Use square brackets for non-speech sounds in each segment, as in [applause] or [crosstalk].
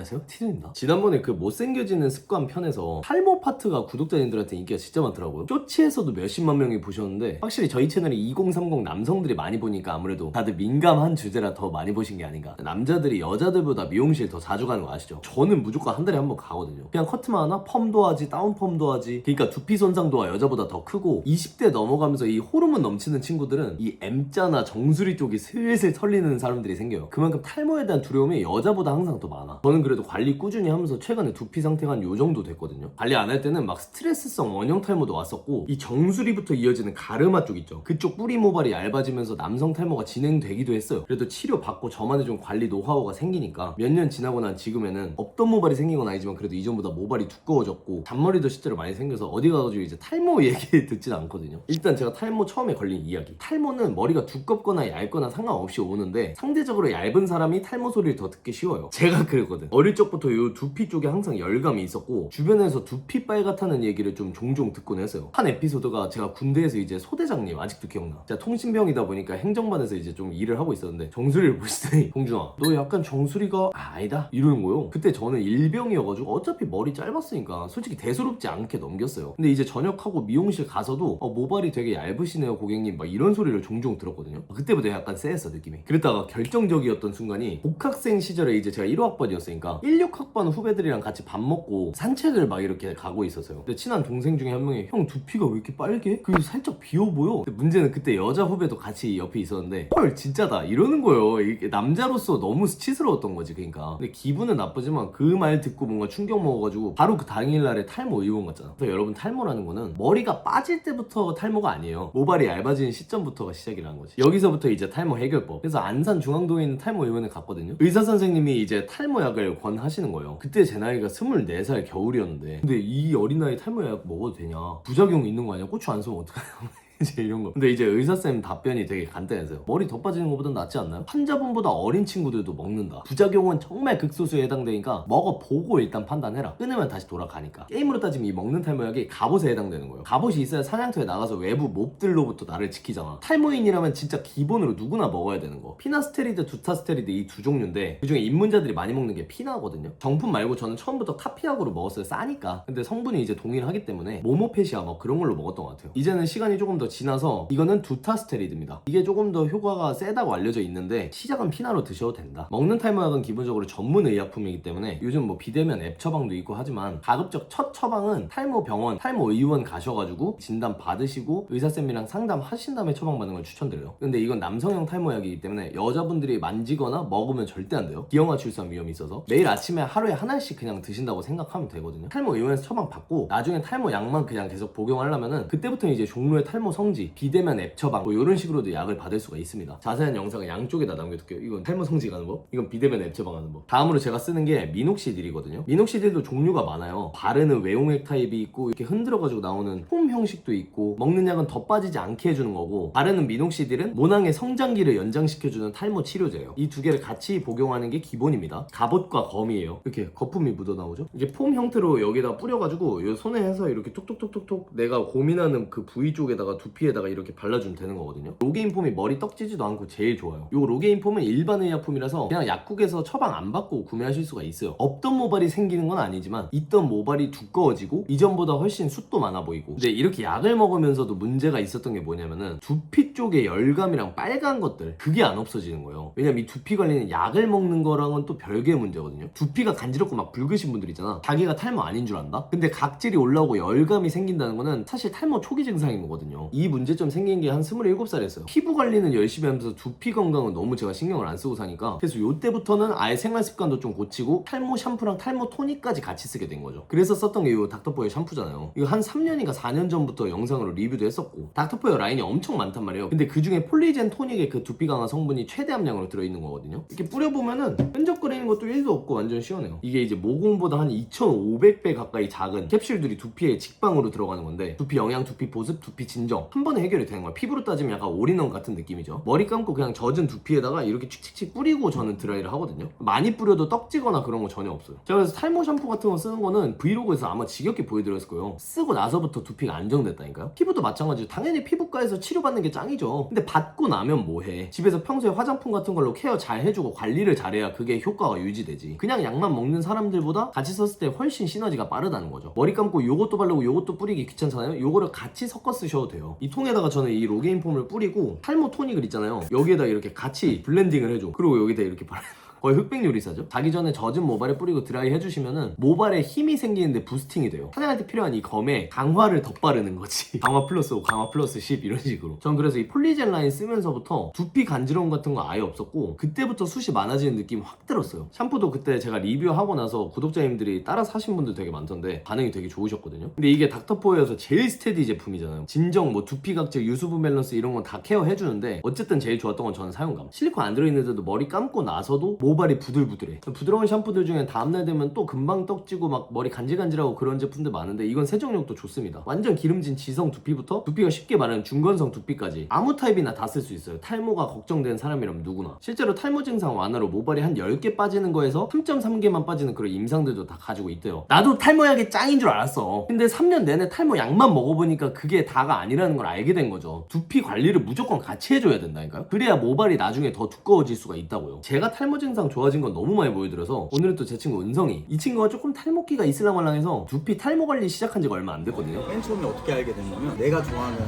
안녕하세요? 티드입니다 지난번에 그 못생겨지는 습관 편에서 탈모 파트가 구독자님들한테 인기가 진짜 많더라고요. 쇼츠에서도 몇십만 명이 보셨는데 확실히 저희 채널이 2030 남성들이 많이 보니까 아무래도 다들 민감한 주제라 더 많이 보신 게 아닌가. 남자들이 여자들보다 미용실 더 자주 가는 거 아시죠? 저는 무조건 한 달에 한 번 가거든요. 그냥 커트만 하나? 펌도 하지 다운 펌도 하지. 그러니까 두피 손상도가 여자보다 더 크고 20대 넘어가면서 이 호르몬 넘치는 친구들은 이 M자나 정수리 쪽이 슬슬 털리는 사람들이 생겨요. 그만큼 탈모에 대한 두려움이 여자보다 항상 더 많아. 저는 그래도 관리 꾸준히 하면서 최근에 두피 상태가 한 요 정도 됐거든요. 관리 안 할 때는 막 스트레스성 원형 탈모도 왔었고 이 정수리부터 이어지는 가르마 쪽 있죠. 그쪽 뿌리 모발이 얇아지면서 남성 탈모가 진행되기도 했어요. 그래도 치료 받고 저만의 좀 관리 노하우가 생기니까 몇 년 지나고 난 지금에는 없던 모발이 생긴 건 아니지만 그래도 이전보다 모발이 두꺼워졌고 잔머리도 실제로 많이 생겨서 어디 가가지고 이제 탈모 [laughs] 얘기 듣진 않거든요. 일단 제가 탈모 처음에 걸린 이야기. 탈모는 머리가 두껍거나 얇거나 상관없이 오는데 상대적으로 얇은 사람이 탈모 소리를 더 듣기 쉬워요. 제가 그랬거든 어릴 적부터 요 두피 쪽에 항상 열감이 있었고 주변에서 두피 빨 같다는 얘기를 좀 종종 듣곤 했어요. 한 에피소드가 제가 군대에서 이제 소대장님 아직도 기억나. 제가 통신병이다 보니까 행정반에서 이제 좀 일을 하고 있었는데 정수리를 보시더니 [laughs] 홍준아 너 약간 정수리가 아, 아니다. 이러는 거요. 그때 저는 일병이어가지고 어차피 머리 짧았으니까 솔직히 대수롭지 않게 넘겼어요. 근데 이제 전역하고 미용실 가서도 어, 모발이 되게 얇으시네요 고객님. 막 이런 소리를 종종 들었거든요. 그때부터 약간 쎄했어 느낌이. 그랬다가 결정적이었던 순간이 복학생 시절에 이제 제가 1호학번이었으니까 16학번 후배들이랑 같이 밥 먹고 산책을 막 이렇게 가고 있었어요. 근데 친한 동생 중에 한 명이 형 두피가 왜 이렇게 빨개? 그리고 살짝 비어 보여. 근데 문제는 그때 여자 후배도 같이 옆에 있었는데 헐 진짜다. 이러는 거예요. 이게 남자로서 너무 수치스러웠던 거지 그러니까. 근데 기분은 나쁘지만 그 말 듣고 뭔가 충격 먹어가지고 바로 그 당일날에 탈모 의원 갔잖아. 그래서 여러분 탈모라는 거는 머리가 빠질 때부터 탈모가 아니에요. 모발이 얇아지는 시점부터가 시작이라는 거지. 여기서부터 이제 탈모 해결법. 그래서 안산 중앙동에 있는 탈모 의원에 갔거든요. 의사 선생님이 이제 탈모약을 권하시는 거예요. 그때 제 나이가 24살 겨울이었는데 근데 이 어린 나이 탈모 약 먹어도 되냐? 부작용 있는 거 아니야? 고추 안 쏘면 어떡하냐 [laughs] 이제 이런 거. 근데 이제 의사쌤 답변이 되게 간단해서요. 머리 더 빠지는 것보단 낫지 않나요? 환자분보다 어린 친구들도 먹는다. 부작용은 정말 극소수에 해당되니까 먹어보고 일단 판단해라. 끊으면 다시 돌아가니까. 게임으로 따지면 이 먹는 탈모약이 갑옷에 해당되는 거예요. 갑옷이 있어야 사냥터에 나가서 외부 몹들로부터 나를 지키잖아. 탈모인이라면 진짜 기본으로 누구나 먹어야 되는 거. 피나스테리드, 두타스테리드 이 두 종류인데 그중에 입문자들이 많이 먹는 게 피나거든요. 정품 말고 저는 처음부터 카피약으로 먹었어요. 싸니까. 근데 성분이 이제 동일하기 때문에 모모페시아 뭐 그런 걸로 먹었던 것 같아요. 이제는 시간이 조금 더 지나서 이거는 두타스테리드입니다. 이게 조금 더 효과가 세다고 알려져 있는데 시작은 피나로 드셔도 된다. 먹는 탈모약은 기본적으로 전문 의약품이기 때문에 요즘 뭐 비대면 앱 처방도 있고 하지만 가급적 첫 처방은 탈모 병원, 탈모 의원 가셔가지고 진단 받으시고 의사쌤이랑 상담하신 다음에 처방받는 걸 추천드려요. 근데 이건 남성형 탈모약이기 때문에 여자분들이 만지거나 먹으면 절대 안 돼요. 기형아 출산 위험이 있어서 매일 아침에 하루에 하나씩 그냥 드신다고 생각하면 되거든요. 탈모 의원에서 처방 받고 나중에 탈모 약만 그냥 계속 복용하려면은 그때부터 이제 종로의 탈모 성 지, 비대면 앱 처방 뭐 이런 식으로도 약을 받을 수가 있습니다. 자세한 영상은 양쪽에다 남겨둘게요. 이건 탈모 성지 가는 법, 이건 비대면 앱 처방하는 법. 다음으로 제가 쓰는 게 미녹시딜이거든요. 미녹시딜도 종류가 많아요. 바르는 외용액 타입이 있고 이렇게 흔들어가지고 나오는 폼 형식도 있고 먹는 약은 더 빠지지 않게 해주는 거고 바르는 미녹시딜은 모낭의 성장기를 연장시켜주는 탈모 치료제예요. 이 두 개를 같이 복용하는 게 기본입니다. 갑옷과 검이에요. 이렇게 거품이 묻어 나오죠. 이게 폼 형태로 여기다 뿌려가지고 이 손에 해서 이렇게 톡톡톡톡톡 내가 고민하는 그 부위 쪽에다가 두 피에다가 이렇게 발라주면 되는 거거든요. 로게인 폼이 머리 떡지지도 않고 제일 좋아요. 이 로게인 폼은 일반 의약품이라서 그냥 약국에서 처방 안 받고 구매하실 수가 있어요. 없던 모발이 생기는 건 아니지만 있던 모발이 두꺼워지고 이전보다 훨씬 숱도 많아 보이고 근데 이렇게 약을 먹으면서도 문제가 있었던 게 뭐냐면은 두피 쪽에 열감이랑 빨간 것들 그게 안 없어지는 거예요. 왜냐면 이 두피 관리는 약을 먹는 거랑은 또 별개의 문제거든요. 두피가 간지럽고 막 붉으신 분들 있잖아. 자기가 탈모 아닌 줄 안다? 근데 각질이 올라오고 열감이 생긴다는 거는 사실 탈모 초기 증상인 거거든요. 이 문제점 생긴 게 한 27살이었어요. 피부 관리는 열심히 하면서 두피 건강은 너무 제가 신경을 안 쓰고 사니까 그래서 요때부터는 아예 생활 습관도 좀 고치고 탈모 샴푸랑 탈모 토닉까지 같이 쓰게 된 거죠. 그래서 썼던 게 이 닥터포의 샴푸잖아요. 이거 한 3년인가 4년 전부터 영상으로 리뷰도 했었고 닥터포의 라인이 엄청 많단 말이에요. 근데 그 중에 폴리젠 토닉의 그 두피 강화 성분이 최대 함량으로 들어있는 거거든요. 이렇게 뿌려보면은 끈적거리는 것도 1도 없고 완전 시원해요. 이게 이제 모공보다 한 2,500배 가까이 작은 캡슐들이 두피에 직방으로 들어가는 건데 두피 영양, 두피 보습, 두피 진정 한 번에 해결이 되는 거야. 피부로 따지면 약간 올인원 같은 느낌이죠. 머리 감고 그냥 젖은 두피에다가 이렇게 칙칙칙 뿌리고 저는 드라이를 하거든요. 많이 뿌려도 떡지거나 그런 거 전혀 없어요. 제가 그래서 탈모 샴푸 같은 거 쓰는 거는 브이로그에서 아마 지겹게 보여드렸을 거예요. 쓰고 나서부터 두피가 안정됐다니까요. 피부도 마찬가지로 당연히 피부과에서 치료받는 게 짱이죠. 근데 받고 나면 뭐해? 집에서 평소에 화장품 같은 걸로 케어 잘 해주고 관리를 잘해야 그게 효과가 유지되지. 그냥 약만 먹는 사람들보다 같이 썼을 때 훨씬 시너지가 빠르다는 거죠. 머리 감고 요것도 바르고 요것도 뿌리기 귀찮잖아요. 요거를 같이 섞어 쓰셔도 돼요. 이 통에다가 저는 이 로게인 폼을 뿌리고 탈모 토닉을 있잖아요. 여기에다 이렇게 같이 블렌딩을 해줘. 그리고 여기다 이렇게 바르. 거의 흑백 요리사죠. 자기 전에 젖은 모발에 뿌리고 드라이 해주시면은 모발에 힘이 생기는데 부스팅이 돼요. 사냥할 때 필요한 이 검에 강화를 덧바르는 거지. [laughs] 강화 플러스 5, 강화 플러스 10 이런 식으로. 전 그래서 이 폴리젤 라인 쓰면서부터 두피 간지러움 같은 거 아예 없었고 그때부터 숱이 많아지는 느낌 확 들었어요. 샴푸도 그때 제가 리뷰하고 나서 구독자님들이 따라 사신 분들 되게 많던데 반응이 되게 좋으셨거든요. 근데 이게 닥터포에서 제일 스테디 제품이잖아요. 진정 뭐 두피 각질, 유수분 밸런스 이런 건 다 케어 해주는데 어쨌든 제일 좋았던 건 저는 사용감. 실리콘 안 들어있는데도 머리 감고 나서도 모 발이 부들부들해. 부드러운 샴푸들 중에 다음날 되면 또 금방 떡지고 막 머리 간질간질하고 그런 제품들 많은데 이건 세정력도 좋습니다. 완전 기름진 지성 두피부터 두피가 쉽게 마른 중건성 두피까지 아무 타입이나 다 쓸 수 있어요. 탈모가 걱정된 사람이라면 누구나. 실제로 탈모 증상 완화로 모발이 한 10개 빠지는 거에서 3.3개만 빠지는 그런 임상들도 다 가지고 있대요. 나도 탈모약이 짱인 줄 알았어. 근데 3년 내내 탈모 약만 먹어보니까 그게 다가 아니라는 걸 알게 된 거죠. 두피 관리를 무조건 같이 해줘야 된다니까요. 그래야 모발이 나중에 더 두꺼워질 수가 있다고요. 제가 탈모 증상 좋아진 건 너무 많이 보여드려서 오늘은 또 제 친구 은성이 이 친구가 조금 탈모기가 있을랑말랑해서 두피 탈모 관리 시작한 지가 얼마 안 됐거든요. 맨 처음에 어떻게 알게 됐냐면 내가 좋아하는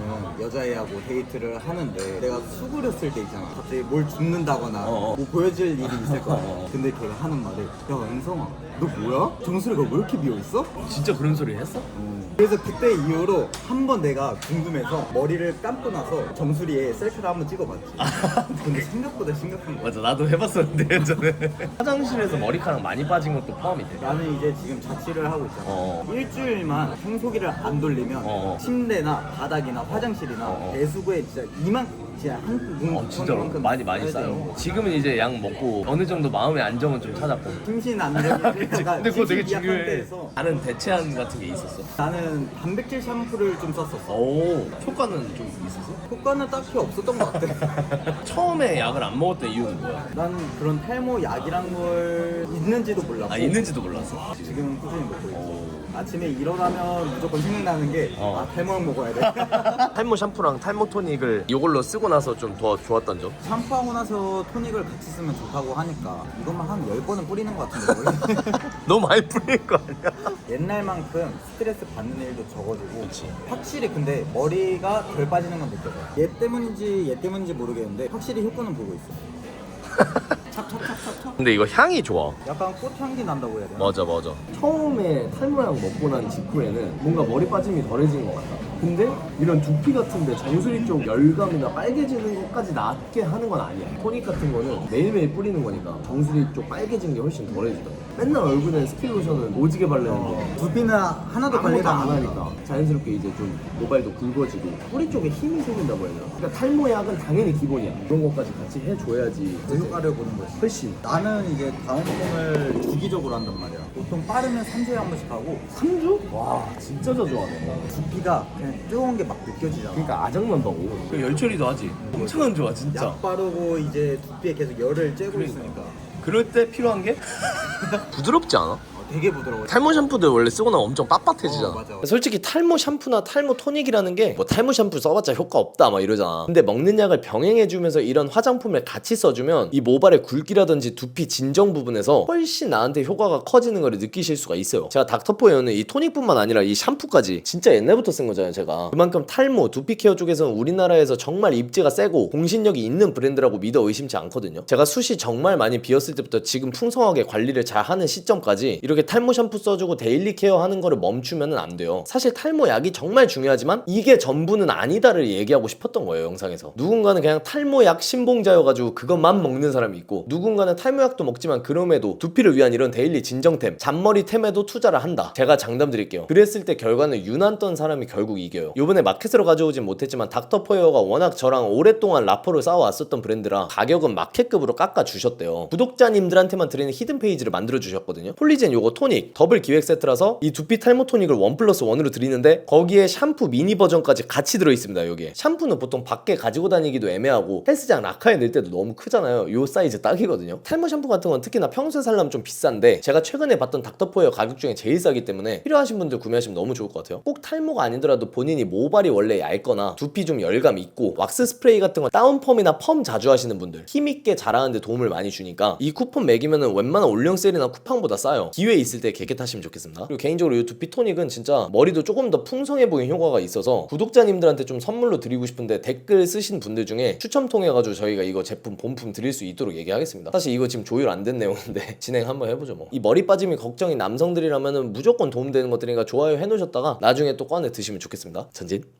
여자애하고 데이트를 하는데 내가 수그렸을 때 있잖아 갑자기 뭘 줍는다거나 어 어. 뭐 보여줄 일이 [laughs] 있을 거야 어어. 근데 걔가 하는 말이 야 은성아 너 뭐야? 정수리가 왜 이렇게 비어있어? 진짜 그런 소리 했어? 그래서 그때 이후로 한 번 내가 궁금해서 머리를 감고 나서 정수리에 셀카를 한번 찍어봤지 근데 생각보다 심각한 거야 맞아 나도 해봤었는데 예전에 [laughs] 화장실에서 머리카락 많이 빠진 것도 포함이 돼 나는 이제 지금 자취를 하고 있잖아 어. 일주일만 청소기를 안 돌리면 어. 침대나 바닥이나 화장실이나 어. 배수구에 진짜 이만 진짜 한어 진짜로 많이 많이 거. 지금은 이제 약 먹고 어느 정도 마음의 안정은 좀 찾았고 심신 안정이 [laughs] 근데 그거 되게 중요해 다른 대체한 같은 게 있었어? 나는 단백질 샴푸를 좀 썼었어 오 효과는 좀 있었어? 효과는 딱히 없었던 것 같아 [laughs] 처음에 약을 안 먹었던 이유는 뭐야? 나는 그런 탈모 약이란 걸 있는지도 몰랐고 아 있는지도 몰랐어 지금은 꾸준히 먹고 있어 오. 아침에 일어나면 무조건 생각나는 게 어. 아, 탈모약 먹어야 돼 [laughs] 탈모 샴푸랑 탈모 토닉을 이걸로 쓰고 나서 좀 더 좋았던 점? 샴푸하고 나서 토닉을 같이 쓰면 좋다고 하니까 이것만 한 10번은 뿌리는 것 같은데 [laughs] 너무 많이 뿌릴 거 아니야? [laughs] 옛날만큼 스트레스 받는 일도 적어지고 확실히 근데 머리가 덜 빠지는 건 느껴져 얘 때문인지 얘 때문인지 모르겠는데 확실히 효과는 보고 있어 찹찹찹찹찹 근데 이거 향이 좋아. 약간 꽃향기 난다고 해야 되나? 맞아 맞아. 처음에 탈모약 먹고 난 직후에는 뭔가 머리 빠짐이 덜해진 것 같아. 근데 이런 두피 같은데 정수리 쪽 열감이나 빨개지는 것까지 낫게 하는 건 아니야. 토닉 같은 거는 매일매일 뿌리는 거니까 정수리 쪽 빨개진 게 훨씬 덜해지더라고 맨날 얼굴에 스킨 로션은 오지게 바르는데 두피는 하나도 아무것도 관리가 안 하니까. 자연스럽게 이제 좀 모발도 굵어지고. 뿌리 쪽에 힘이 생긴다고 해야 되나? 그러니까 탈모약은 당연히 기본이야. 그런 것까지 같이 해줘야지 그 효과를 보는 거지. 훨씬. 나는 이제 다운펌을 주기적으로 한단 말이야. 보통 빠르면 3주에 한 번씩 하고. 3주? 와 진짜 자주 하네. 두피가 그냥 뜨거운 게 막 느껴지잖아. 그러니까 아작난다고. 그 열처리도 하지. 엄청 안 좋아 진짜. 약 바르고 이제 두피에 계속 열을 쬐고 그러니까. 있으니까 그럴 때 필요한 게 부드럽지 않아? 어, 되게 부드러워 탈모 샴푸들 원래 쓰고 나면 엄청 빳빳해지잖아. 어, 맞아, 맞아. 솔직히 탈모 샴푸나 탈모 토닉이라는 게 뭐 탈모 샴푸 써봤자 효과 없다 막 이러잖아. 근데 먹는 약을 병행해주면서 이런 화장품을 같이 써주면 이 모발의 굵기라든지 두피 진정 부분에서 훨씬 나한테 효과가 커지는 걸 느끼실 수가 있어요. 제가 닥터포에는 이 토닉뿐만 아니라 이 샴푸까지 진짜 옛날부터 쓴 거잖아요, 제가. 그만큼 탈모, 두피 케어 쪽에서는 우리나라에서 정말 입지가 세고 공신력이 있는 브랜드라고 믿어 의심치 않거든요. 제가 숱이 정말 많이 비었을 때부터 지금 풍성하게 관리를 잘 하는 시점까지 이렇게 탈모 샴푸 써주고 데일리 케어 하는 거를 멈추면 안 돼요. 사실 탈모 약이 정말 중요하지만 이게 전부는 아니다를 얘기하고 싶었던 거예요, 영상에서. 누군가는 그냥 탈모 약 신봉자여가지고 그것만 먹는 사람이 있고 누군가는 탈모 약도 먹지만 그럼에도 두피를 위한 이런 데일리 진정템, 잔머리 템에도 투자를 한다. 제가 장담 드릴게요. 그랬을 때 결과는 유난 떤 사람이 결국 이겨요. 요번에 마켓으로 가져오진 못했지만 닥터포에어가 워낙 저랑 오랫동안 라퍼를 쌓아왔었던 브랜드라 가격은 마켓급으로 깎아 주셨대요. 구독자님들한테만 드리는 히든 페이지를 만들어 주셨거든요. 폴리젠 요거 토닉 더블 기획 세트라서 이 두피 탈모 토닉을 원 플러스 원으로 드리는데 거기에 샴푸 미니 버전까지 같이 들어있습니다 여기에. 샴푸는 보통 밖에 가지고 다니기도 애매하고 헬스장 라카에 넣을 때도 너무 크잖아요. 요 사이즈 딱이거든요. 탈모 샴푸 같은 건 특히나 평소에 살려면 좀 비싼데 제가 최근에 봤던 닥터포어 가격 중에 제일 싸기 때문에 필요하신 분들 구매하시면 너무 좋을 것 같아요. 꼭 탈모가 아니더라도 본인이 모발이 원래 얇거나 두피 좀 열감 있고 왁스 스프레이 같은 거 다운펌이나 펌 자주 하시는 분들 힘있게 자라는데 도움을 많이 주니까 이 쿠폰 매기면은 웬만한 올영 세일이나 쿠팡보다 싸요. 기회 있을 때 개개타시면 좋겠습니다. 그리고 개인적으로 이 두피 토닉은 진짜 머리도 조금 더 풍성해 보이는 효과가 있어서 구독자님들한테 좀 선물로 드리고 싶은데 댓글 쓰신 분들 중에 추첨 통해 가지고 저희가 이거 제품 본품 드릴 수 있도록 얘기하겠습니다. 사실 이거 지금 조율 안 된 내용인데 [laughs] 진행 한번 해보죠 뭐. 이 머리 빠짐이 걱정이 남성들이라면은 무조건 도움되는 것들이니까 좋아요 해놓으셨다가 나중에 또 꺼내 드시면 좋겠습니다. 전진